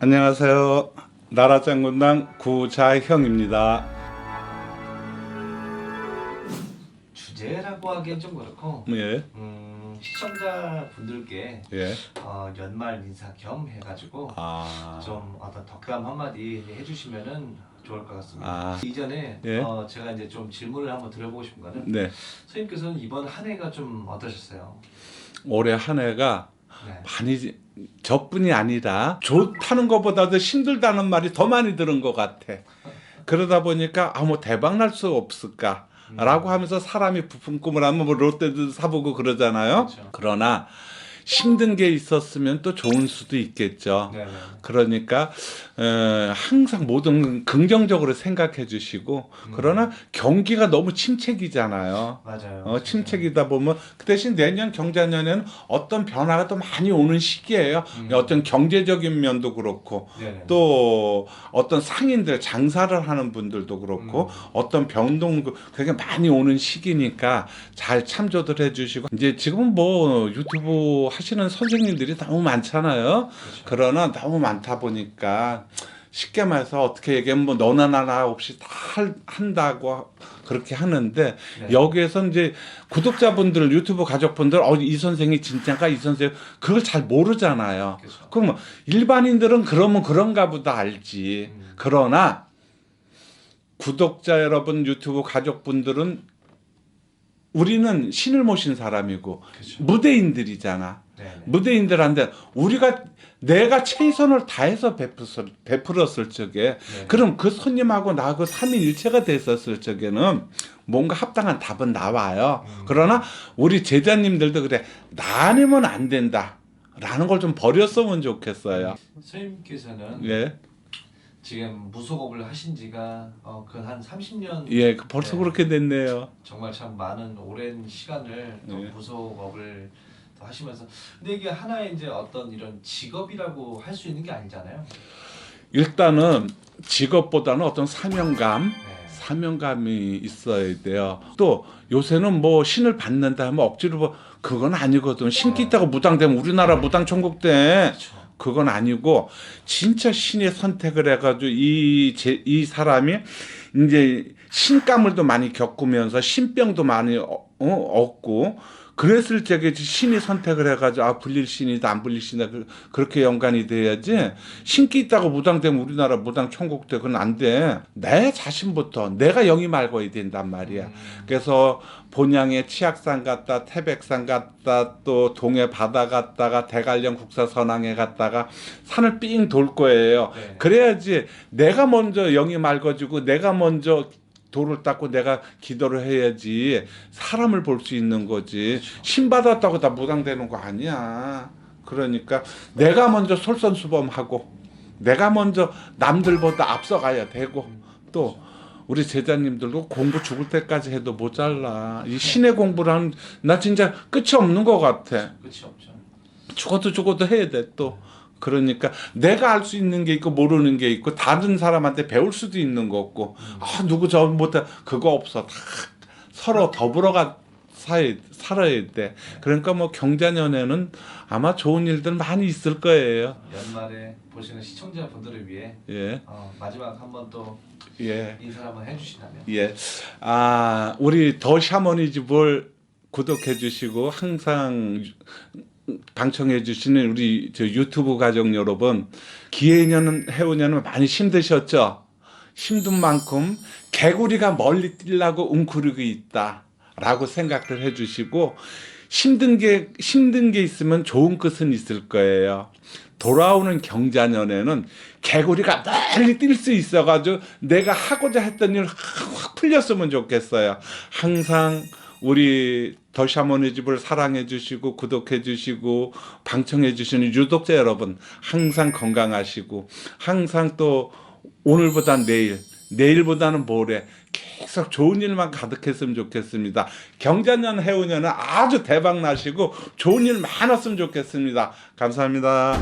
안녕하세요. 나라장군당 구자형입니다. 주제라고 하기엔 좀 그렇고 예, 음, 시청자 분들께 예. 어, 연말 인사 겸 해가지고 아, 좀 어떤 덕담 한마디 해주시면은 좋을 것 같습니다. 아. 이전에 예. 어, 제가 이제 좀 질문을 한번 드려보고 싶은 거는 네. 선생님께서는 이번 한 해가 좀 어떠셨어요? 올해 한 해가 네. 많이 저뿐이 아니라 좋다는 것보다도 힘들다는 말이 더 많이 들은 것 같아. 그러다 보니까 아뭐 대박 날 수 없을까? 라고 하면서 사람이 부푼 꿈을 하면 뭐 롯데도 사보고 그러잖아요. 그렇죠. 그러나 힘든 게 있었으면 또 좋은 수도 있겠죠. 네네. 그러니까 에, 항상 모든 긍정적으로 생각해 주시고 그러나 경기가 너무 침체기잖아요. 맞아요. 어, 침체기다 보면 그 대신 내년 경자년에는 어떤 변화가 또 많이 오는 시기예요. 음. 어떤 경제적인 면도 그렇고 네네. 또 어떤 상인들 장사를 하는 분들도 그렇고 음. 어떤 변동도 그게 많이 오는 시기니까 잘 참조들 해주시고 이제 지금은 뭐 유튜브 하시는 선생님들이 너무 많잖아요. 그렇죠. 그러나 너무 많다 보니까 쉽게 말해서 어떻게 얘기하면 뭐 너나 나나 없이 다 할- 한다고 그렇게 하는데 네. 여기에서 이제 구독자분들 유튜브 가족분들 어 이 선생이 진짜인가 이 선생 그걸 잘 모르잖아요. 그렇죠. 그러면 일반인들은 그러면 그런가 보다 알지. 음. 그러나 구독자 여러분 유튜브 가족분들은 우리는 신을 모신 사람이고 그렇죠. 무대인들이잖아. 네네. 무대인들한테 우리가 내가 최선을 다해서 베풀었을, 베풀었을 적에 네. 그럼 그 손님하고 나하고 삼위일체가 됐었을 적에는 뭔가 합당한 답은 나와요. 음. 그러나 우리 제자님들도 그래 나 아니면 안 된다. 라는 걸 좀 버렸으면 좋겠어요. 선생님께서는 예. 지금 무속업을 하신 지가 어, 그한 30년 예, 그 벌써 네. 그렇게 됐네요. 정말 참 많은 오랜 시간을 또 네. 무속업을 또 하시면서 근데 이게 하나의 이제 어떤 이런 직업이라고 할 수 있는 게 아니잖아요. 일단은 직업보다는 어떤 사명감, 네. 사명감이 있어야 돼요. 또 요새는 뭐 신을 받는다 하면 억지로 뭐 그건 아니거든. 신기 있다고 무당되면 우리나라 무당 천국 때 그렇죠. 그건 아니고 진짜 신이 선택을 해가지고 이, 제, 이 사람이 이제 신가물도 많이 겪으면서 신병도 많이 어, 어, 얻고 그랬을 적에 신이 선택을 해가지고 아 불릴 신이다 안 불릴 신이다 그- 그렇게 연관이 돼야지 신기 있다고 무당되면 우리나라 무당 천국 때 그건 안 돼. 내 자신부터 내가 영이 맑아야 된단 말이야. 음, 그래서 본향에 치악산 갔다 태백산 갔다 또 동해 바다 갔다가 대관령 국사 선왕에 갔다가 산을 삥 돌 거예요. 네. 그래야지 내가 먼저 영이 맑아지고 내가 먼저 돌을 닦고 내가 기도를 해야지 사람을 볼 수 있는 거지 신 받았다고 다 무당되는 거 아니야 그러니까 내가 먼저 솔선수범하고 내가 먼저 남들보다 앞서가야 되고 또 우리 제자님들도 공부 죽을 때까지 해도 모자라 이 신의 공부란 나 진짜 끝이 없는 것 같아 끝이 없죠. 죽어도 죽어도 해야 돼 또. 그러니까 내가 알 수 있는 게 있고 모르는 게 있고 다른 사람한테 배울 수도 있는 거고 아 누구 저 못해 그거 없어 다 서로 더불어가 사야, 살아야 돼 그러니까 뭐 경자년에는 아마 좋은 일들 많이 있을 거예요 연말에 보시는 시청자분들을 위해 예 어, 마지막 한번 또 예. 인사를 한번 해주신다면. 예. 아, 우리 더 샤머니즘을 구독해 주시고 항상 방청해 주시는 우리 저 유튜브 가족 여러분, 기해년 해오년은 많이 힘드셨죠? 힘든 만큼 개구리가 멀리 뛰려고 웅크리고 있다. 라고 생각을 해 주시고 힘든 게 힘든 게 있으면 좋은 끝은 있을 거예요. 돌아오는 경자년에는 개구리가 멀리 뛸 수 있어가지고 내가 하고자 했던 일 확 풀렸으면 좋겠어요. 항상 우리 더 샤머니 집을 사랑해 주시고 구독해 주시고 방청해 주시는 유독자 여러분 항상 건강하시고 항상 또 오늘보다 내일 내일보다는 모레 계속 좋은 일만 가득했으면 좋겠습니다. 경자년 해오년은 아주 대박 나시고 좋은 일 많았으면 좋겠습니다. 감사합니다.